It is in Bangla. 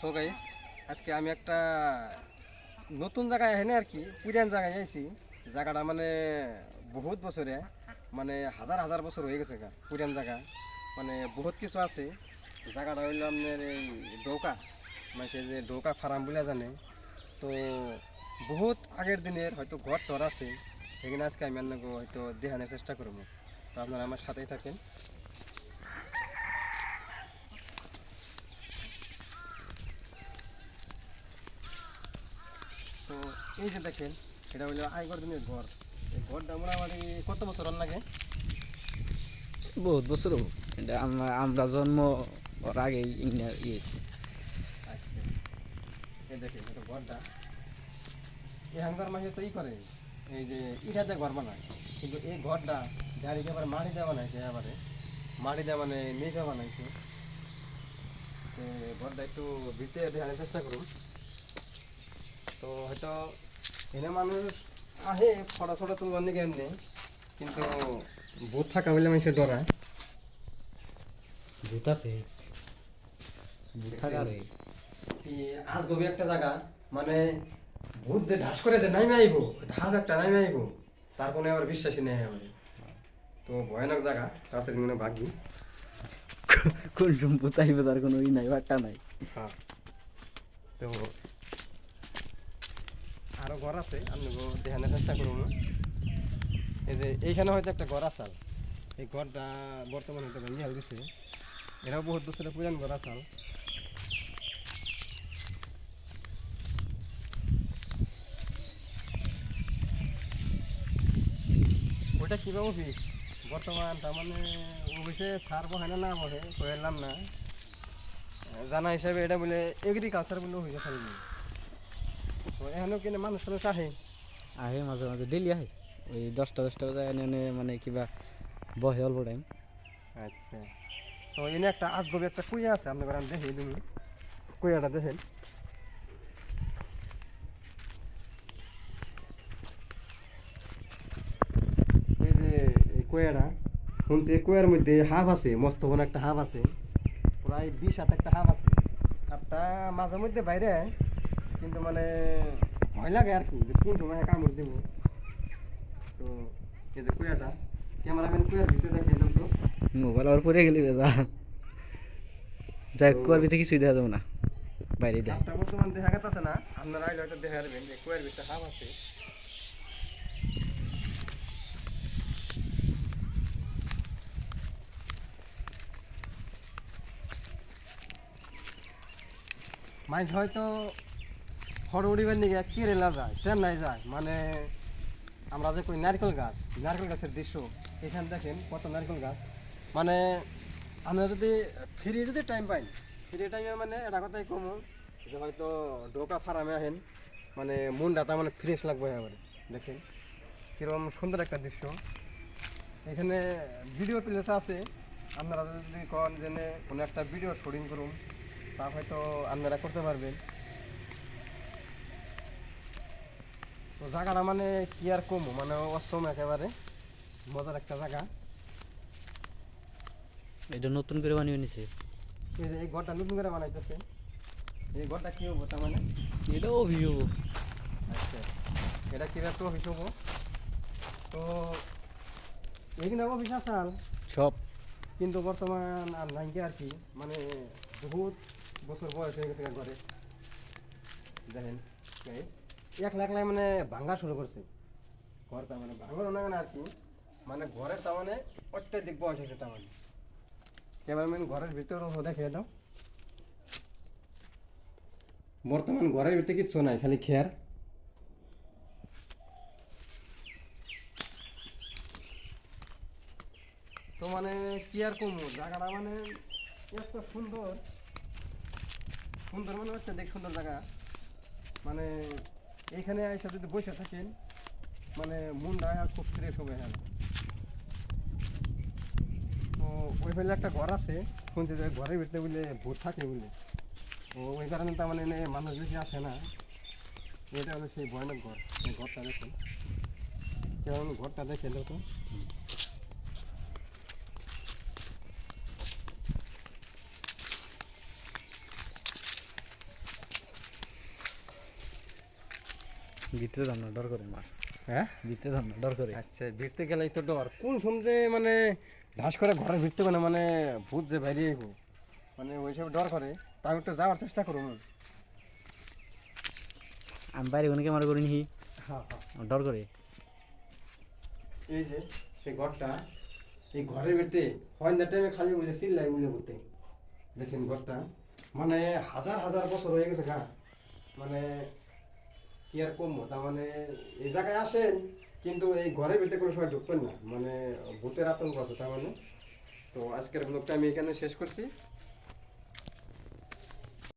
সো গাইস আজকে আমি একটা নতুন জায়গায় এনে আর কি, পুরান জায়গায় আইছি। জায়গাটা মানে বহুত বছরে মানে হাজার হাজার বছর হয়ে গেছে গা, পুরান জায়গা। মানে বহুত কিছু আছে। জায়গাটা হইল আপনার এই ডৌকা মানে সে যে ডৌকা ফার্ম বলে জানে। তো বহুত আগের দিনের হয়তো ঘর টর আছে। সেখানে আজকে আমি আপনাকে হয়তো দেখানোর চেষ্টা করব। তো আপনারা আমার সাথেই থাকেন। তো এই যে দেখেন এটা হলো আইগর দিনের ঘর। এই ঘরটা মোটামুটি কত বছর লাগে বহুত বছর হোক এটা আমরা আমরা জন্ম ওর আগেই ইংনার ইয়েছে আচ্ছা। এই দেখেন এটা ঘরটা। এখানকার মাঝে তো ই করে এই যে ইটাতে ঘর বানায়। কিন্তু এই ঘরটা গাড়িকে আবার মাটি দেওয়া বানাইছে এবারে মাটি দেওয়া মানে মেঘা বানাইছে। তো ঘরটা একটু ভিতরে দেখানোর চেষ্টা করুন। তো হয়তো এনে মানুষ আহে ফটো ফটো তুলবার নিকে এমনি কিন্তু ভূত থাকা বলে মানুষের ডরায় ভূত আছে। ভূত থাকার ওই কি আজ গবি একটা জায়গা মানে ভূত যে ঢাস করে যে নাইমে আইব ধাপ একটা নাইমে আইব তার কোনো আবার বিশ্বাসই নেই আমার তো ভয়ানক জায়গা তাড়াতাড়ি মনে ভাগি কোন সম্পদ আইবে তার কোনো ই নাই বাট্টা নাই। হ্যাঁ। তো আরও ঘর আছে আপনি দেখানোর চেষ্টা করুন এই যে এইখানে হয়তো একটা ঘর আসাল এই ঘরটা বর্তমানে হয়তো ভেঙে হয়ে গেছে এরাও বহুত বছরের পুরান ঘর আসাল ওইটা কিবা অফিস? বর্তমান তার মানে অফিসে সার বহে না না বহে না। জানা হিসাবে এটা বলে এগ্রিকালচার বলে গেছে তো এখানেও কিনে মানুষ টানুষ আহে। আহে মাঝে মাঝে ডেলি আহে। ওই দশটা দশটা বাজে এনে মানে কিবা বহে অল্প টাইম আচ্ছা। তো এনে একটা আজগবি একটা কুইয়া আছে আপনি বলেন দেখি তুমি কুইয়াটা দেখেন। এই যে এই কুয়াটা শুনছি কুয়ার মধ্যে হাফ আছে মস্ত একটা হাফ আছে। প্রায় বিশ হাত একটা হাফ আছে। হাফটা মাঝে মধ্যে বাইরে কিন্তু মানে ভয় লাগে আর কি যে কোন সময় কামড় দিব। তো এই যে কুয়াটা ক্যামেরাম্যান কুয়ার ভিতরে দেখে এলাম তো। মোবাইল আর পরে গেলি বেদা যাই কুয়ার ভিতরে কিছুই দেখা যাবে না। বাইরে দেয় হাফটা বর্তমান দেখা গেছে না আপনারা আইলে হয়তো দেখা যাবেন যে কুয়ার ভিতরে হাফ আছে। মাইজ হয়তো ফটো উড়িবার নিগে কেরেলা যায়, চেন্নাই যায় মানে আমরা যে কই নারকেল গাছ, নারকেল গাছের দৃশ্য, এখানে দেখেন কত নারকেল গাছ। মানে আমরা যদি ফ্রি যদি টাইম পাই, ফ্রি টাইমে মানে এটা কথাই কমো, যে হয়তো ডোকা ফার্মে আহেন মানে মনটা তার মানে ফ্রেশ লাগবে এবারে দেখেন, কীরকম সুন্দর একটা দৃশ্য। এখানে ভিডিও প্লেস আছে, আপনারা যদি কন যে কোনো একটা ভিডিও শুটিং করুন, তা হয়তো আপনারা করতে পারবেন তো জায়গাটা মানে কি আর কম? মানে অসম একেবারে। মজার একটা জায়গা। এটা নতুন করে বানিয়ে নিছে এই যে এই ঘরটা নতুন করে বানাইতেছে। এই ঘরটা কি হব তার মানে? এটা অভিযোগ আচ্ছা। এটা কীভাবে তো অফিস হব? তো এইখানে অফিস আসাল সব। কিন্তু বর্তমান আর নাই কি আর কি। মানে বহুত বছর বয়স হয়ে গেছে ঘরে। দেখেন এক লাখ লাখ মানে ভাঙ্গা শুরু করছে। ঘরটা মানে ভাঙার না আর কি? মানে ঘরের তার মানে অত্যাধিক বয়স হয়েছে তার মানে। ক্যামেরাম্যান ঘরের ভিতরে দেখে দাও। বর্তমান ঘরের ভিতরে কিচ্ছু নাই, খালি খেয়ার। তো মানে কি আর কমু, জায়গাটা মানে এত সুন্দর। সুন্দর মানে দেখ সুন্দর জায়গা। মানে এইখানে এসে যদি বসে থাকেন মানে মনটা খুব ফ্রেশ হবে হ্যাঁ। তো ওই ফেলে একটা ঘর আছে, শুনছি যে ঘরের ভিতরে বলে ভূত থাকে বলে। তো ওই কারণে তার মানে মানুষ বেশি আসে না। এটা হলো সেই ভয়ানক ঘর। সেই ঘরটা দেখেন। কেমন ঘরটা দেখে। তো ভিতরে যান না ডর করে আমার হ্যাঁ? ভিতরে যান না ডর করে। আচ্ছা ভিড়তে গেলেই তো ডর। কোন সময় মানে ঢাস করে ঘরে ভিড়তে মানে মানে ভূত যে বাইরে আইব মানে ওইসব ডর করে তা আমি একটু যাওয়ার চেষ্টা করুন। আমি বাইরে কোনো ক্যামেরা করিনি। হ্যাঁ হ্যাঁ। ডর করে। এই যে সেই ঘরটা এই ঘরের ভিতরে সন্ধ্যার টাইমে খালি বলে চিল্লাই বলে বলতে। দেখেন ঘরটা মানে হাজার হাজার বছর হয়ে গেছে গা মানে কি আর কমবো তার মানে এই জায়গায় আসেন, কিন্তু এই ঘরে ভিতরে কোনো সময় ঢুকবেন না। মানে ভূতের আতঙ্ক আছে, তার মানে। তো আজকের ব্লগটা আমি এখানে শেষ করছি।